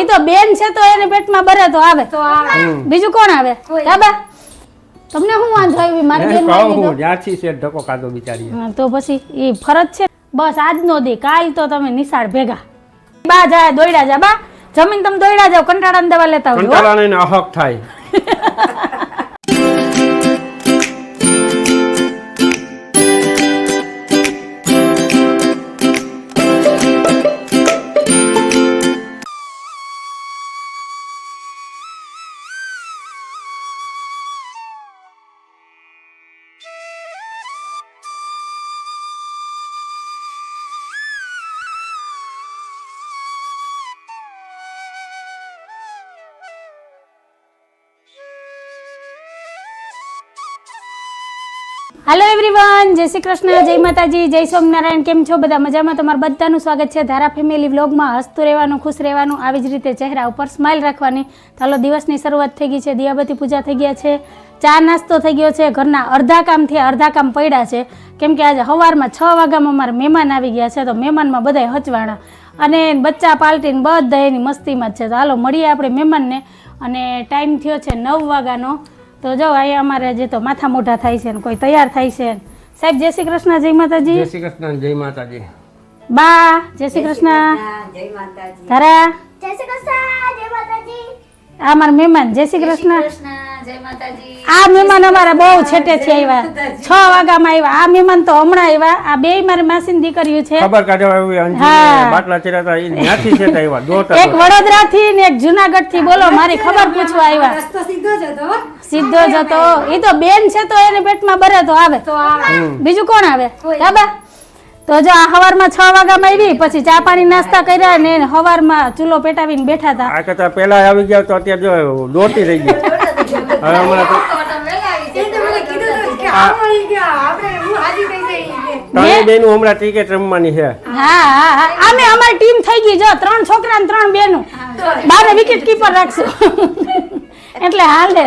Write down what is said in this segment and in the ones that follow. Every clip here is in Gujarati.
એ તો બેન છે તો એને પેટમાં બરે તો આવે. તો આવે. બીજું કોણ આવે? કોઈ તમને શું વાંધો આવી મારી બેન હું જ્યાંથી છે ઢકો કાદો બિચારી તો પછી એ ફરજ છે. બસ આજનો દી કાલ તો તમે નિશાળ ભેગા. બા જાય દોડ્યા જા બા. જમીન તમે દોડ્યા જાવ કંટાળાની દવા લેતા આવજો કંટાળા ને અહક થાય. હાલો એવરીવન જય શ્રી કૃષ્ણ, જય માતાજી, જય સ્વામિનારાયણ, કેમ છો? બધા મજામાં? તમારું બધાનું સ્વાગત છે ધારા ફેમિલી વ્લોગમાં. હસતું રહેવાનું, ખુશ રહેવાનું, આવી જ રીતે ચહેરા ઉપર સ્માઇલ રાખવાની. ચાલો દિવસની શરૂઆત થઈ ગઈ છે. દિયાબતી પૂજા થઈ ગયા છે. ચા નાસ્તો થઈ ગયો છે. ઘરના અડધા કામથી અડધા કામ પડ્યા છે. કેમ કે આજે સવારમાં છ વાગ્યામાં અમારા મહેમાન આવી ગયા છે. તો મહેમાનમાં બધાય હચવાણા. અને બચ્ચા પાલટીને બધા એની મસ્તીમાં જ છે. તો હાલો મળીએ આપણે મહેમાનને. અને ટાઈમ થયો છે નવ વાગ્યાનો. તો જો અહીંયા અમારે જે તો માથા મોઢા થાય છે ને કોઈ તૈયાર થાય છે સાહેબ જય શ્રી કૃષ્ણ જય માતાજી. જય શ્રી કૃષ્ણ જય માતાજી. બા જય શ્રી કૃષ્ણ જય માતાજી. ધરા. જય શ્રી કૃષ્ણ જય માતાજી. આ મારા મહેમાન જય શ્રી કૃષ્ણ. કૃષ્ણ જય માતાજી. આ મહેમાન અમારા બહુ છેટે છે આવ્યા. છ વાગ્યામાં આવ્યા. આ મહેમાન તો હમણાં આવ્યા. આ બે મારી માસીની દીકરીઓ છે. ખબર કાઢવા આવી હા. બાટલા ચેરાતા એ છે આવ્યા. એક વડોદરા થી ને એક જુનાગઢથી બોલો મારી ખબર પૂછવા આવ્યા. રસ્તો સીધો જ હતો. સીધો જ હતો. એ તો બેન છે તો એને પેટમાં બરે તો આવે. બીજું કોણ આવે? કાબા તો જો આ હવારમાં છ વાગ્યામાં આવી પછી ચા પાણી નાસ્તા કર્યા ને હવારમાં ચૂલો પેટાવીને બેઠા હતા આ કરતા પહેલા આવી ગયા તો અત્યારે જો દોટી રહી ગઈ. હવે હમણાં તો એ તો મને કીધું હતું કે આ મળી ગયા. આપણે હું હાજી થઈ ગઈ કે ત્રણેય બેનું હમણાં ક્રિકેટ રમવાની છે. હા હા હા. આમે અમારી ટીમ થઈ ગઈ. જો ત્રણ છોકરા ને ત્રણ બેનું. બારે વિકેટ કીપર રાખશું. એટલે હાલે.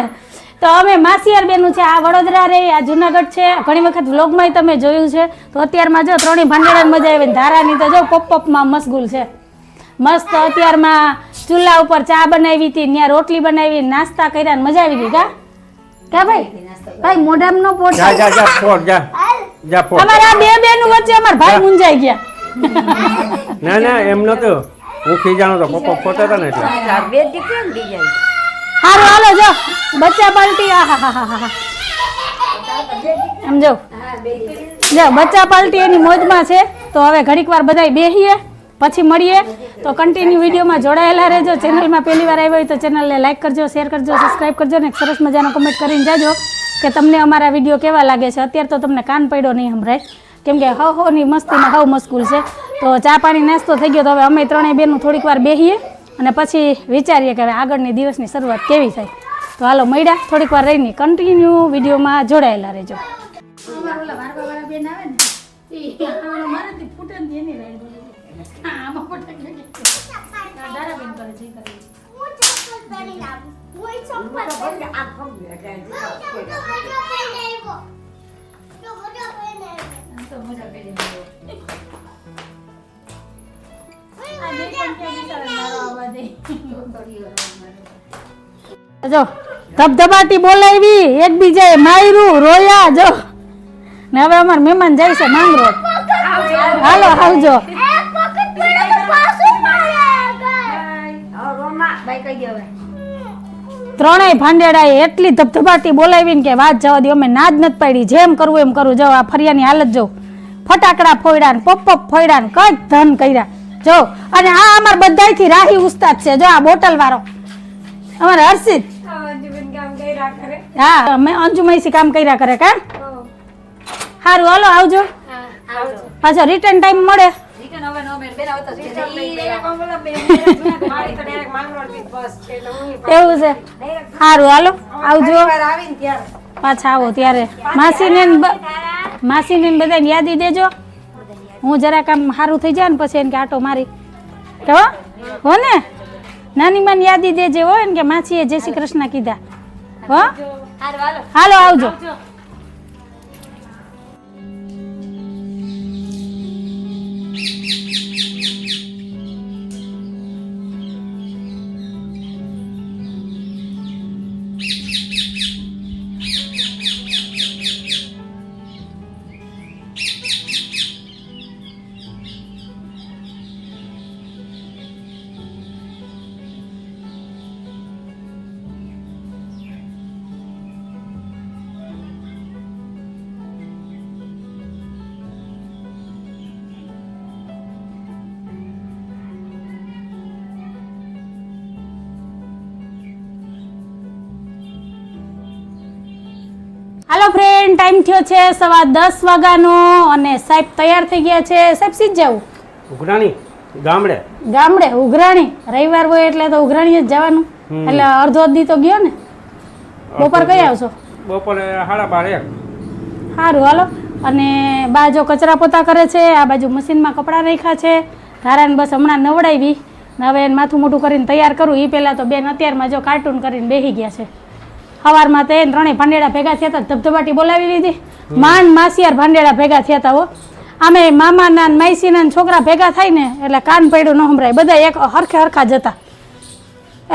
તો અમે માસિયાર બેનું છે આ વડોદરા રે આ જુનાગઢ છે. ઘણી વખત વ્લોગમાં તમે જોયું છે. તો અત્યારમાં જો ત્રણેય ભાંડેડાની મજા આવે ને ધારાની તો જો પોપ પોપમાં મશગુલ છે. મસ્ત અત્યારમાં ચૂલા ઉપર ચા બનાવી હતી ત્યાં રોટલી બનાવી નાસ્તા કર્યા ને મજા આવી ગઈ કા? કા ભાઈ? ભાઈ મોઢામ નો પોટ જા જા જા ફોડ જા. જા ફોડ. અમારા બે બેનું વચ્ચે અમારા ભાઈ મુંજાઈ ગયા. ના ના એમ નતું હું ખીજાણો તો પપ્પા ફોટા હતા ને એટલે. હારું, હાલો, જો. બચ્ચા પાલટી એમ જો જો, બચ્ચા પાલટી એની મોજમાં છે, તો હવે ઘડીક વાર બધાય બેહીએ, પછી મળીએ. તો કન્ટિન્યુ વિડીયોમાં જોડાયેલા રહેજો. ચેનલમાં પહેલી વાર આવ્યો હોય તો ચેનલને લાઇક કરજો શેર કરજો સબસ્ક્રાઈબ કરજો ને સરસ મજાનો કમેન્ટ કરીને જાજો કે તમને અમારા વીડિયો કેવા લાગે છે. અત્યારે તો તમને કાન પડ્યો નહીં સંભળાય. કેમ કે હવ હોની મસ્તીમાં હવ મસ્કુલ છે. તો ચા પાણી નાસ્તો થઈ ગયો તો હવે અમે ત્રણેય બેનું થોડીક વાર બેહીએ. અને પછી વિચારીએ કે હવે આગળની દિવસની શરૂઆત કેવી થાય. તો હાલો મળ્યા, થોડીક વાર રહીને કન્ટિન્યુ વિડીયોમાં જોડાયેલા રહેજો. જો, ધબધબાટી બોલાવી, એકબીજાએ માયરું રોયા, જો. ને હવે અમાર મહેમાન જાય છે માંગરો હાલો, આવજો. ત્રણેય ભાંડેડાએ એટલી ધબધબાટી બોલાવીને કે વાત જવા દે, અમે ના જ નથી પાડી. જેમ કરવું એમ કરવું. જો આ ફરિયાની હાલત જો. ફટાકડા ફોડ્યા ને પપ ફોડ્યા ને, કઈ ધન કર્યા. જો અને આ અમાર બધાયથી રાહી ઉસ્તાદ છે. જો આ બોટલ વાળો અમાર હર્ષિત. હા અમે અંજુમયસી કામ કર્યા કરે કા? સારું હાલો આવજો. પાછો રિટર્ન ટાઈમ મળે. એવું છે. સારું હાલો આવજો. પાછા આવો ત્યારે. માસીને માસીને ને બધાને યાદી દેજો. હું જરાક આમ સારું થઈ જાય ને પછી એને કે આટો મારી. કે હો? હો ને? નાની માની યાદી દેજે હો ને કે માછીએ જય શ્રી કૃષ્ણ કીધા. હો? હાલો. આવજો. ટાઈમ થયો છે સવા દસ વાગ્યાનો અને સાહેબ તૈયાર થઈ ગયા છે. સાહેબ સીધ જવું ઉઘરાણી ગામડે. ગામડે ઉઘરાણી. રવિવાર હોય એટલે તો ઉઘરાણી જ જવાનું. એટલે અડધો દી તો ગયો ને? બપોર કઈ આવશો? બપોરે સાડા બાર. એક સારું હાલો. અને બા જો કચરા પોતા કરે છે આ બાજુ મશીનમાં કપડાં રાખ્યા છે. ધારાને બસ હમણાં નવડાવી. હવે માથું મોટું કરીને તૈયાર કરું. એ પહેલાં તો બેન અત્યારમાં જો કાર્ટૂન કરીને બેસી ગયા છે. સવારમાં તો ત્રણેય ભાંડેડા ભેગા થયા હતા ધબધબાટી બોલાવી લીધી. માંડ માસિયાર ભાંડેડા ભેગા થયા હતા હો. આમે મામાના માઇસીના છોકરા ભેગા થાય ને એટલે કાન પડ્યું ન સંભળાય બધા એક હરખે હરખા જતા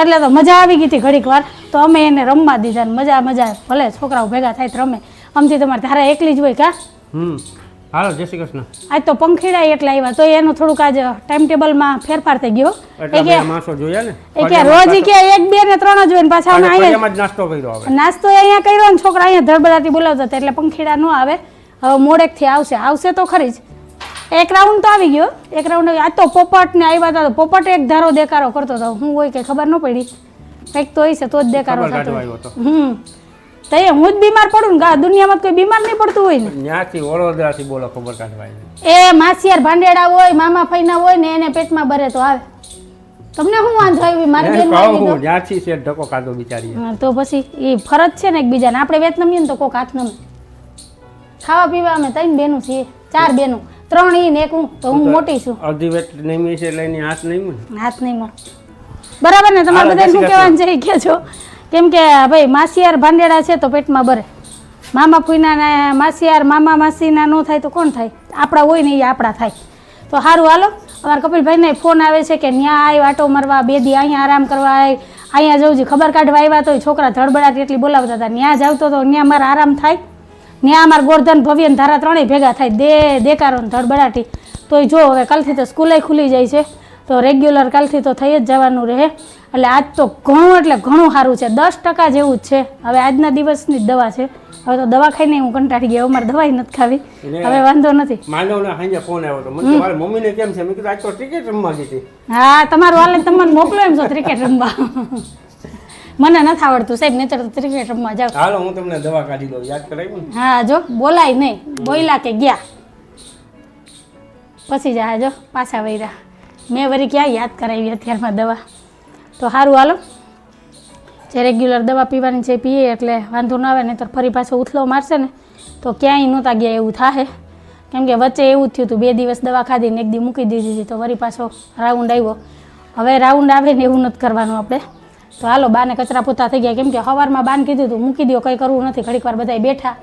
એટલે તો મજા આવી ગઈ હતી ઘડીક વાર. તો અમે એને રમવા દીધા ને મજા મજા ભલે છોકરાઓ ભેગા થાય તો રમે. આમથી તમારે ધારા એકલી જ હોય કા? હાલો જય શ્રી કૃષ્ણ. આજ તો પંખીડા એટલા આવ્યા તો એનું થોડુંક આજ ટાઈમ ટેબલમાં ફેરફાર થઈ ગયો. એટલે માણસો જોયા ને? એટલે રોજ કે એક બે ને ત્રણ જ હોય ને પાછા અહીંયા નાસ્તો કર્યો આવે નાસ્તો અહીંયા કર્યો ને છોકરા અહીંયા ધડબડાટી બોલાવતા હતા એટલે પંખીડા ન આવે. હવે મોડેકથી આવશે. આવશે તો ખરી જ. એક રાઉન્ડ તો આવી ગયો. એક રાઉન્ડ આ તો પોપટ ને આવ્યા હતા પોપટ એક ધારો દેકારો કરતો હતો. હું હોય કે ખબર ન પડી. કંઈક તો હશે તો જ દેકારો થતો હમ. તો એ હું જ બીમાર પડું ને દુનિયામાં કોઈ બીમાર નહીં પડતું હોય ને? ન્યાથી વડોદરાથી બોલો ખબર કાઢવા એ માસિયાર ભાંડેડા હોય મામા ફઈના હોય ને એને પેટમાં ભરે તો આવે. તમને શું વાંધો આવી? મારી બેન હું જ્યાંથી છે ઢકો ખાધો બિચારી તો પછી એ ફરજ છે ને એકબીજાને. આપણે વેતનમીએ ને તો કોક હાથ નમે ખાવા પીવા અમે ત્રણ બેનું છીએ ચાર બેનું. ત્રણ ઈ ને એક હું તો હું મોટી છું. અડધી વેટ નહીં છે એટલે એની હાથ નહીં હાથ નહીં બરાબર ને? તમારે બધા બધાને શું કહેવાનું છે કે કહેજો. કેમ કે, ભાઈ, માસિયાર ભાંડેડા છે તો પેટમાં ભરે મામા ફૂઈના માસિયાર મામા માસીના ન થાય તો કોણ થાય? આપણા હોય ને એ આપણા થાય. તો સારું હાલો. અમારા કપિલભાઈને ફોન આવે છે કે ન્યા આવી વાટો મરવા, બે દી અહીંયા આરામ કરવા આય. અહીંયા જવું છે. ખબર કાઢવા આવ્યા તો છોકરા ધડબડાટ એટલી બોલાવતા હતા. ત્યાં જાવતો તો ત્યાં મારે આરામ થાય. ત્યાં અમારા ગોરધન ભવ્ય ધારા ત્રણેય ભેગા થાય. દે, દેકારો ધડબડાટી. તોય જો, હવે કાલથી તો સ્કૂલે ખુલી જાય છે. તો રેગ્યુલર કાલથી તો થઈ જ જવાનું રહે. એટલે આજ તો ઘણું એટલે ઘણું સારું છે. દસ ટકા જેવું જ છે. હવે આજના દિવસની જ દવા છે. હવે તો દવા ખાઈને હું કંટાળી ગયો. મારે દવાઈ નથી ખાવી. હવે વાંધો નથી. માનવને સાંજે ફોન આવ્યો હતો મને મારી મમ્મીને કેમ છે? મેં કીધું આજ તો ક્રિકેટ રમવા ગઈ હતી. હા તમારું હાલે તમને મોકલો એમ છો ક્રિકેટ રમવા. મને નથી આવડતું સાહેબ નહીતર તો ક્રિકેટ રમવા જાવ હાલો હું તમને દવા કાઢી દઉં. યાદ કરાવી હા જો બોલાય નહીં. બોયલા કે ગયા. પછી જા જો પાછા વૈરા. મેં વળી ક્યાં યાદ કરાવી અત્યારમાં દવા? તો સારું હાલો. જે રેગ્યુલર દવા પીવાની છે પીએ, એટલે વાંધો ન આવે નહીં તો ફરી પાછો ઉથલો મારશે ને, તો ક્યાંય નહોતા ગયા એવું થાય કેમ કે વચ્ચે એવું થયું હતું, બે દિવસ દવા ખાધી ને એક દી મૂકી દીધી હતી, તો વળી પાછો રાઉન્ડ આવ્યો. હવે રાઉન્ડ આવે ને એવું નથી કરવાનું આપણે. તો હાલો, બાને કચરા પોતા થઈ ગયા. કેમ કે સવારમાં બાન કીધું હતું, મૂકી દો કંઈ કરવું નથી. ઘડીક વાર બધા બેઠા.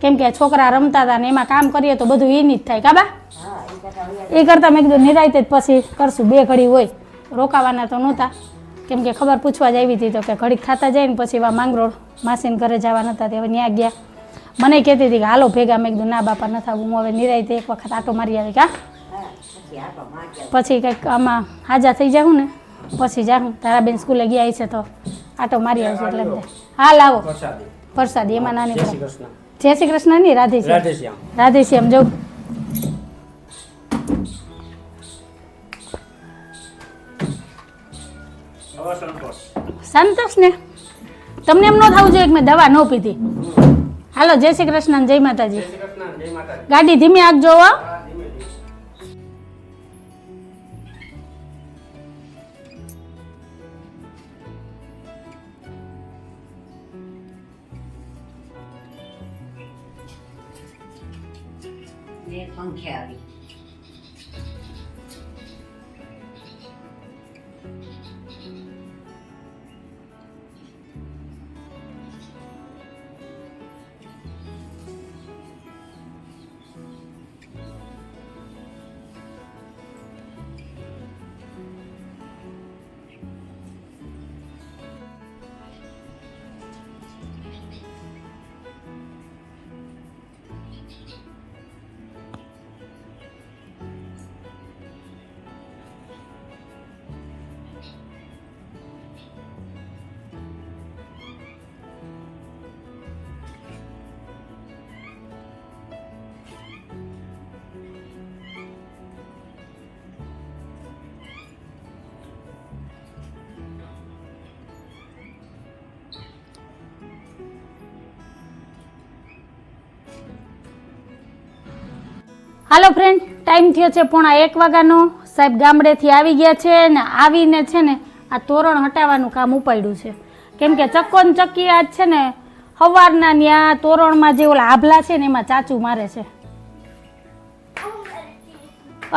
કેમ કે છોકરા રમતા હતા ને એમાં કામ કરીએ તો બધું એની જ થાય કાબા એ કરતાં મેં કીધું નિરાયતે જ પછી કરશું બે ઘડી હોય. રોકાવાના તો નહોતા. કેમ કે ખબર પૂછવા જ આવી હતી તો કે ઘડીક ખાતા જાય ને પછી એવા માંગરોળ માસીને ઘરે જવા હતા તે હવે ત્યાં ગયા. મને કહેતી હતી કે હાલો ભેગા. મેં કીધું ના બાપા ન થાવું. હું હવે નિરાયતે એક વખત આટો મારી આવી કા? પછી કંઈક આમાં હાજા થઈ જાઉં ને પછી જાઉં તારા બેન સ્કૂલે ગયા છે તો આટો મારી આવશે એટલે બધા. હા લાવો. પ્રસાદી. પ્રસાદી એમાં નાની જય શ્રી કૃષ્ણની રાધે શ્યામ. રાધે શ્યામ. રાધે શ્યામ જવું હવે સંતોષ ને. તમને એમ ન થવું જોઈએ કે મેં દવા ન પીધી. હાલો જય શ્રી કૃષ્ણ જય માતાજી. ગાડી ધીમે આગ હો હાલો ફ્રેન્ડ ટાઈમ થયો છે પોણા એક વાગ્યાનો. સાહેબ ગામડેથી આવી ગયા છે ને આવીને છે ને આ તોરણ હટાવવાનું કામ ઉપાડ્યું છે. કેમ કે ચક્કો ને ચક્કી આજ છે ને સવારના ત્યાં તોરણમાં જે ઓલા આભલા છે ને એમાં ચાચું મારે છે.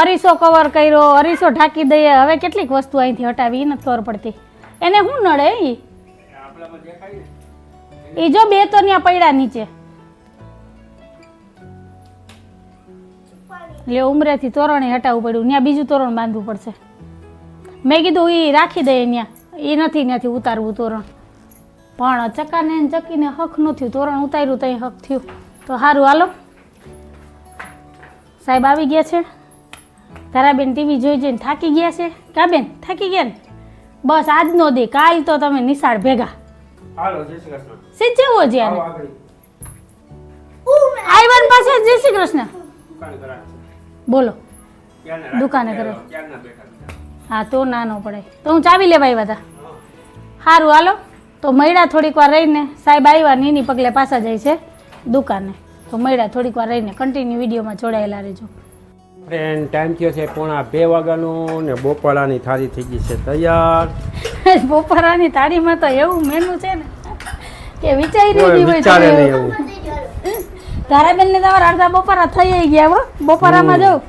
અરીસો કવર કર્યો અરીસો ઢાંકી દઈએ. હવે કેટલીક વસ્તુ અહીંથી હટાવી નથી ખબર પડતી. એને શું નડે એ જો બે તો ત્યાં પડ્યા નીચે. એટલે ઉમરેથી તોરણે હટાવવું પડ્યું ત્યાં બીજું તોરણ બાંધવું પડશે. મેં કીધું એ રાખી દઈએ ત્યાં એ નથી ત્યાંથી ઉતારવું તોરણ. પણ ચકાને ચકીને હક ન થયું તોરણ ઉતાર્યું ત્યાં હક થયું. તો સારું હાલો. સાહેબ આવી ગયા છે. તારાબેન ટીવી જોઈ જોઈને થાકી ગયા છે. કા બેન થાકી ગયા ને? બસ આજનો દે કાલ તો તમે નિશાળ ભેગા. હાલો જય શ્રી કૃષ્ણ. આઈવન પાસે જય શ્રી કૃષ્ણ. બોલો. દુકાને કરે. હા તો ના ન પડે. તો હું ચાવી લેવા આવ્યા હતા સારું હાલો. તો મૈડા થોડીક વાર રહીને. સાહેબ આવ્યા નીની પગલે પાછા જાય છે દુકાને. તો મૈડા થોડીક વાર રહીને. કન્ટિન્યુ વિડીયોમાં જોડાયેલા રહેજો. ફ્રેન્ડ ટાઈમ થયો છે પોણા બે વાગ્યાનું ને બપોરાની થાળી થઈ ગઈ છે તૈયાર. બપોરાની થાળીમાં તો એવું મેનુ છે ને કે વિચારી નહીં હોય વિચારે તમે નહીં એવું. એવું તારાબેન ને તમારા અડધા બપોરા થઈ ગયા હો. બપોરામાં જો.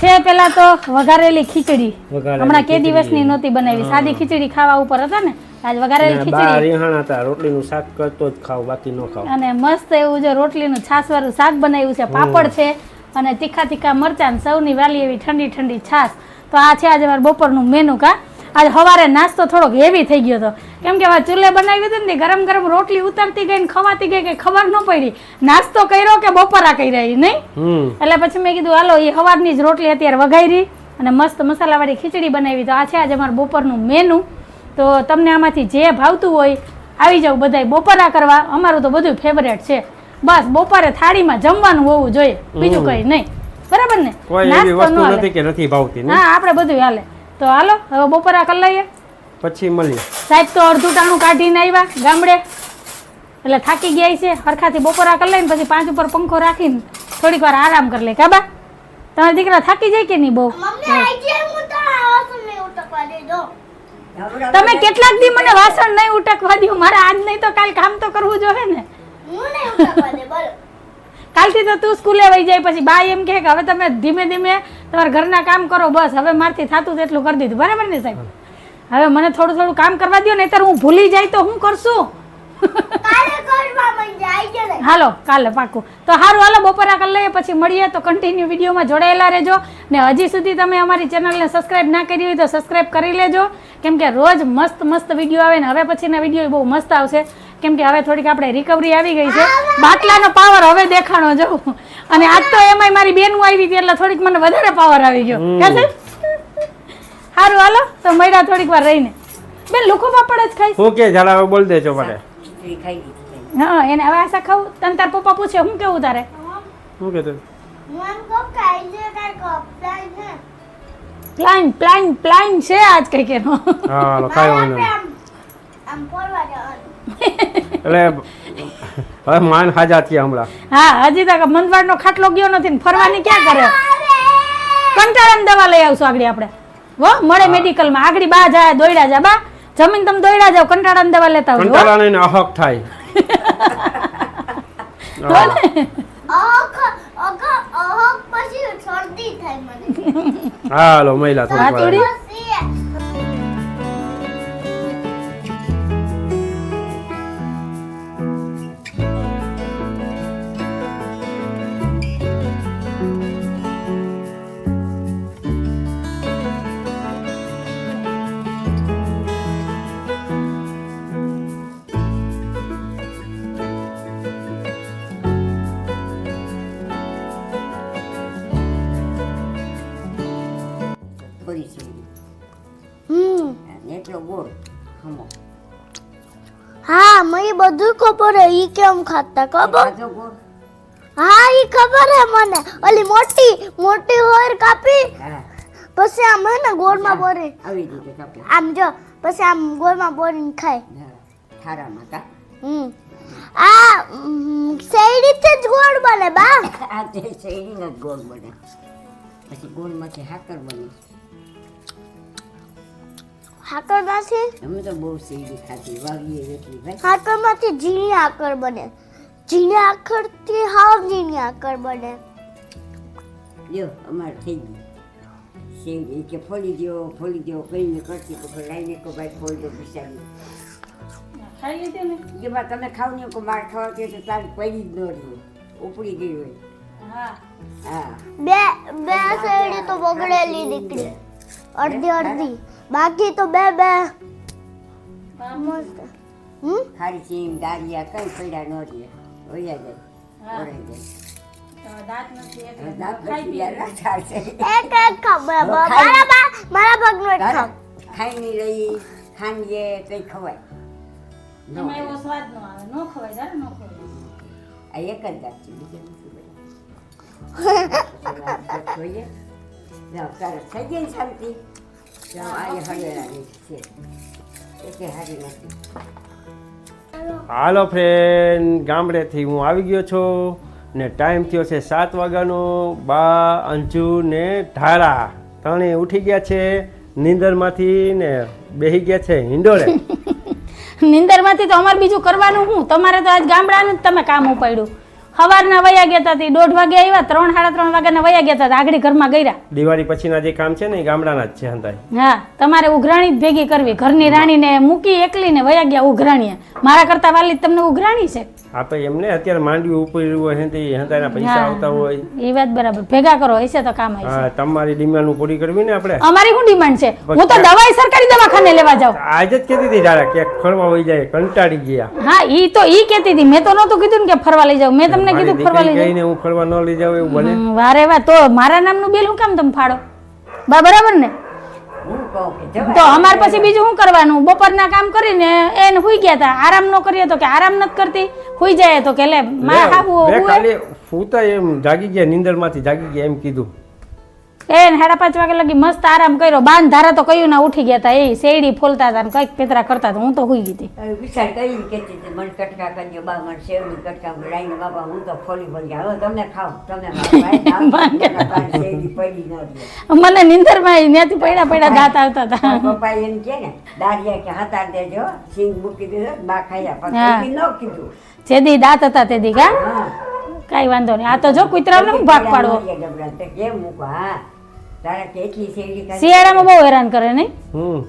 છે પેલા તો વઘારેલી ખીચડી. હમણાં કે દિવસ દિવસની નહોતી બનાવી. સાદી ખીચડી ખાવા ઉપર હતા ને આજ વઘારેલી ખીચડી. રીહાણા હતા. રોટલીનું શાક કરતો જ ખાવ બાકી ન ખાવ. અને મસ્ત એવું જો રોટલીનું છાસવાળું શાક બનાવ્યું છે. પાપડ છે અને તીખા તીખા મરચાં ને સૌની વાલી એવી ઠંડી ઠંડી છાશ. તો આ છે આજે મારા બપોરનું મેનુ કા. આજે સવારે નાસ્તો થોડોક હેવી થઈ ગયો હતો. કેમ કે હવે ચૂલે બનાવી હતી ને ગરમ ગરમ રોટલી ઉતરતી ગઈ ને ખવાતી ગઈ કે ખબર ન પડી. નાસ્તો કર્યો કે બપોરા કર્યા નહીં? એટલે પછી મેં કીધું હાલો એ સવારની જ રોટલી અત્યારે વઘારી અને મસ્ત મસાલાવાળી ખીચડી બનાવી તો આ છે આજે અમારું બપોરનું મેનુ તો તમને આમાંથી જે ભાવતું હોય આવી જાવ બધાય બપોરા કરવા. અમારું તો બધું ફેવરેટ છે. બસ બપોરે થાળીમાં જમવાનું હોવું જોઈએ. બીજું. કંઈ નહીં. બરાબર ને? કોઈ એવી નાસ્તો વસ્તુ નથી કે નથી ભાવતી હા આપણે બધું હાલે. તો હાલો હવે બપોરા કરી લઈએ. પછી મળીએ. સાહેબ તો અડધું ટાણું કાઢીને આવ્યા ગામડે. એટલે થાકી ગયા છે હરખાથી બપોરા કરી લઈને પછી પાંચ ઉપર પંખો રાખીને થોડીક વાર આરામ કરી લે કાબા તમારા દીકરા થાકી જાય કે નહીં બહુ? મમ્મી આઈ જાય હું તો આવા તમે ઉટકવા દેજો તમે કેટલાક દી મને વાસણ નહીં ઉટકવા દો મારે આજ નહીં તો કાલ કામ તો કરવું જોઈએ ને. હું નહીં ઉટકવા દે બોલો. કાલથી તો તું સ્કૂલે વહી જાય પછી બા એમ કહે કે હવે તમે ધીમે ધીમે તમારા ઘરના કામ કરો બસ. હવે મારથી થતું તેટલું કરી દીધું. બરાબર ને સાહેબ? હવે મને થોડું થોડું કામ કરવા દો નહીતર હું ભૂલી જાય તો હું કરશું? હાલો કાલે પાકું. તો સારું હાલો બપોરા કરી લઈએ પછી મળીએ. તો કન્ટિન્યુ વિડીયોમાં જોડાયેલા રહેજો. ને હજી સુધી તમે અમારી ચેનલને સબસ્ક્રાઇબ ના કરી હોય તો સબસ્ક્રાઇબ કરી લેજો. કેમ કે રોજ મસ્ત મસ્ત વીડિયો આવે ને હવે પછીના વીડિયો બહુ મસ્ત આવશે. કેમ કે હવે થોડીક આપણે રિકવરી આવી ગઈ છે. બાટલાનો પાવર હવે દેખાણો જવું અને આજ તો એમાંય મારી બેનું આવી હતી એટલે થોડીક મને વધારે પાવર આવી ગયો. કે સારું હાલો. તો મૈરા થોડીક વાર રહીને. બેન લોકો પાપડ જ ખાઈશ. હું કે જરા હવે બોલ દેજો મને. હા એને હવે આશા ખાવ તને તાર પપ્પા પૂછે હું કેવું તારે? હું કે છે પ્લાન પ્લાન પ્લાન છે. આજ કઈ કેનો હા હાલો કાંઈ વાંધો આમ એટલે હવે માન હાજા થયા હમણાં. હા હજી તક મંદવાડનો ખાટલો ગયો નથી ને ફરવાની ક્યાં કરે? કંટાળાની દવા લઈ આવશું આગળ આપણે. હો મળે મેડિકલમાં. આગળ બા જાય દોડ્યા જા બા જમીન તમે દોડ્યા જાવ કંટાળાની દવા લેતા આવજો હો. કંટાળા નહીં અહક થાય. અહક અહક અહક પછી શરદી થાય મને. હાલો મહિલા થોડી. બધું ઈ કેમ ખાતા ખબર? હા ઈ ખબર હે મને. ઓલી મોટી મોટી હોર કાપી? પછી આમ હે ને ગોળમાં બોરી આમ જો પછી આમ ગોળમાં બોરીને ખાય. થારામાં કા? હમ. આ શેરડીથી જ ગોળ બને બા. આ શેરડીનો જ ગોળ બને. પછી ગોળમાંથી હાકર બને. હાકરમાંથી અમે તો બહુ શેરડી ખાધી વાવીએ એટલી ભાઈ હાકરમાંથી ઝીણી આકર બને ઝીણી આકરથી હાવ ઝીણી આકર બને જો અમારે થઈ ગયું શેરડી કે ફોલી દો ફોલી દો કહીને કરતી તો લાઈને કો ભાઈ ફોલી દો બિચારી ખાઈ લીધી ને કે બા તમે ખાવ ને કો માર ખાવા કે તો તારી પડી જ ન રહ્યું ઉપડી ગઈ હોય હા હા બે બે શેરડી તો બગડેલી નીકળી અડધી અડધી. બાકી તો બે બે. મસ્ત. હમ? ખારી ચીમ દાળિયા કઈ પડ્યા ન રહે. ઓયા જાય ઓરાઈ જાય. દાંત નથી એટલે દાંત નથી યાર ચાલશે એક એક ખાવ મારા મારા ભાગનો એક ખાવ. ખાઈ નહીં રહી ખાંડીએ કઈ ખવાય. એમાં એવો સ્વાદ ન આવે. ન ખવાય જાણે ન ખવાય. આ એક જ દાંત છે બીજા નથી જોઈએ. જાઓ સરસ થઈ ગઈ શાંતિ જાઓ આ હળેરાની છે એકે હારી નથી હાલો ફ્રેન્ડ ગામડેથી હું આવી ગયો છું ને ટાઈમ થયો છે સાત વાગ્યાનો. બા અંજુ ને ધારા ત્રણેય ઉઠી ગયા છે નીંદરમાંથી ને બેહી ગયા છે હિંડોળે. નિંદરમાંથી તો અમારે બીજું કરવાનું શું તમારે તો આજ ગામડાનું જ તમે કામ ઉપાડ્યું. સવારના વયા ગયા હતા તે દોઢ વાગે આવ્યા ત્રણ સાડા ત્રણ વાગ્યાના વયા ગયા હતા આગળ ઘરમાં ગયા દિવાળી પછીના જે કામ છે ને એ ગામડાના જ છે હંતાય. હા તમારે ઉઘરાણી જ ભેગી કરવી. ઘરની રાણીને મૂકી એકલીને વયા ગયા ઉઘરાણીએ. મારા કરતા વાલી તમને ઉઘરાણી છે? આપણે એમને અત્યારે માંડવી ઉપર્યું હોય તે હંતાના પૈસા આવતા હોય. એ વાત બરાબર. ભેગા કરો હશે તો કામ આવશે હા તમારી ડિમાન્ડ પૂરી કરવી ને આપણે? અમારી શું ડિમાન્ડ છે? હું તો દવાઈ સરકારી દવાખાને લેવા જાઉં. આજે જ કહેતી હતી જાડા કે ફરવા વહી જાય કંટાળી ગયા. હા ઈ તો ઈ કહેતી હતી. મેં તો નહોતું કીધું ને કે ફરવા લઈ જાવ મેં તમને કીધું ફરવા લઈ જાવ હું ફરવા ન લઈ જાઉં એવું બને વારે વાર. તો મારા નામનું બિલ હું કામ તમે ફાડો? બરાબર ને? તો અમાર પછી બીજું શું કરવાનું? બપોરના કામ કરીને એને હુઈ ગયા હતા આરામ ન કરીએ તો કે આરામ નથી કરતી. હુઈ જાય તો કે લે મારા હાવું મેં હુએ ખાલી ફૂતા એમ જાગી ગયા નીંદરમાંથી જાગી ગયા એમ કીધું. એને સાડા પાંચ વાગે લગી મસ્ત આરામ કર્યો. બાંધ ધારા તો કયું ના ઉઠી ગયા હતા એ શેરડી ફોલતા હતા ને કંઈક પેતરા કરતા હતા હું તો હુઈ ગઈ હતી. કરી કહેતી હતી મને કટકા કરજો બા મને શેરડી કટકા લાઈને બાપા હું તો ફોલી ફોલી હવે તમને ખાવ તમે મને તારી શેરડી પડી ન રહે. મને નીંદરમાં ત્યાંથી પડ્યા પડ્યા દાંત આવતા હતા. પપ્પા એમ કે ને દારિયા કે હાથ દેજો સિંગ મૂકી દીધો બા ખાયા. પણ. કોઈ ન કીધું. જેદી દાંત હતા તેદી કા? કઈ કાંઈ વાંધો નહીં. આ તો જો કુતરાનો ભાગ પાડવો? કેમ મૂકો હા. તારા કેટલી શેરડી ખાધી? શિયાળામાં બહુ હેરાન કરે નહીં હમ.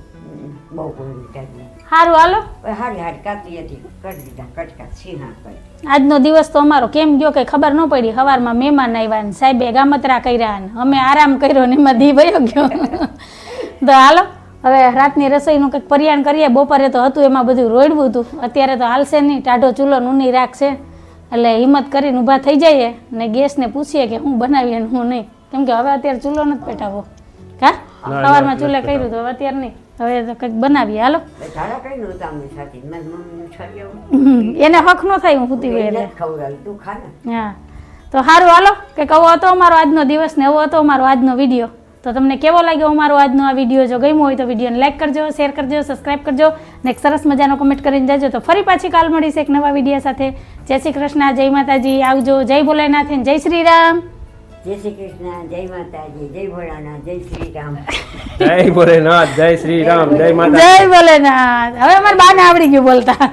બહુ કોઈ ટાઈમ સારું હાલો. હારી હારી કાપી હતી. કરી દીધા કટકા છીના કરી આજનો દિવસ તો અમારો કેમ ગયો કઈ ખબર ન પડી. સવારમાં મહેમાન આવ્યા ને સાહેબે ગામતરા કર્યા ને અમે આરામ કર્યો ને એમાં દી વયો ગયો. તો હાલો હવે રાતની રસોઈનું કંઈક પરિયાણ કરીએ. બપોરે તો હતું એમાં બધું રોડવું હતું. અત્યારે તો હાલશે નહીં. ટાઢો ચૂલો નૂની રાખશે. એટલે હિંમત કરીને ઊભા થઈ જઈએ ને ગેસને પૂછીએ કે હું બનાવીએ ને હું નહીં. કેમ કે હવે અત્યારે ચૂલો નથી પેટાવો. હા સવારમાં ચૂલે કર્યું તો હવે અત્યારે નહીં. હવે તો કંઈક બનાવીએ. હાલો. એને હક ન થાય હું સૂતી હોય એટલે ખવડાવી તું ખા ને. હા. તો સારું હાલો. કે કહો હતો અમારો આજનો દિવસ ને એવો હતો અમારો આજનો વીડિયો. તો તમને કેવો લાગ્યો અમારો આજનો આ વીડિયો? જો ગમ્યો હોય તો વિડીયોને લાઈક કરજો શેર કરજો સબસ્ક્રાઈબ કરજો ને એક સરસ મજાનો કમેન્ટ કરીને જજો. તો ફરી પાછી કાલ મળીશ એક નવા વીડિયો સાથે. જય શ્રી કૃષ્ણ જય માતાજી. આવજો. જય ભોલેનાથ જય શ્રી રામ. જય શ્રી કૃષ્ણ જય માતાજી જય ભોળાનાથ જય શ્રી રામ. જય ભોલેનાથ જય શ્રી રામ જય માતા જય ભોલેનાથ. હવે અમારે બાને આવડી ગયું બોલતા.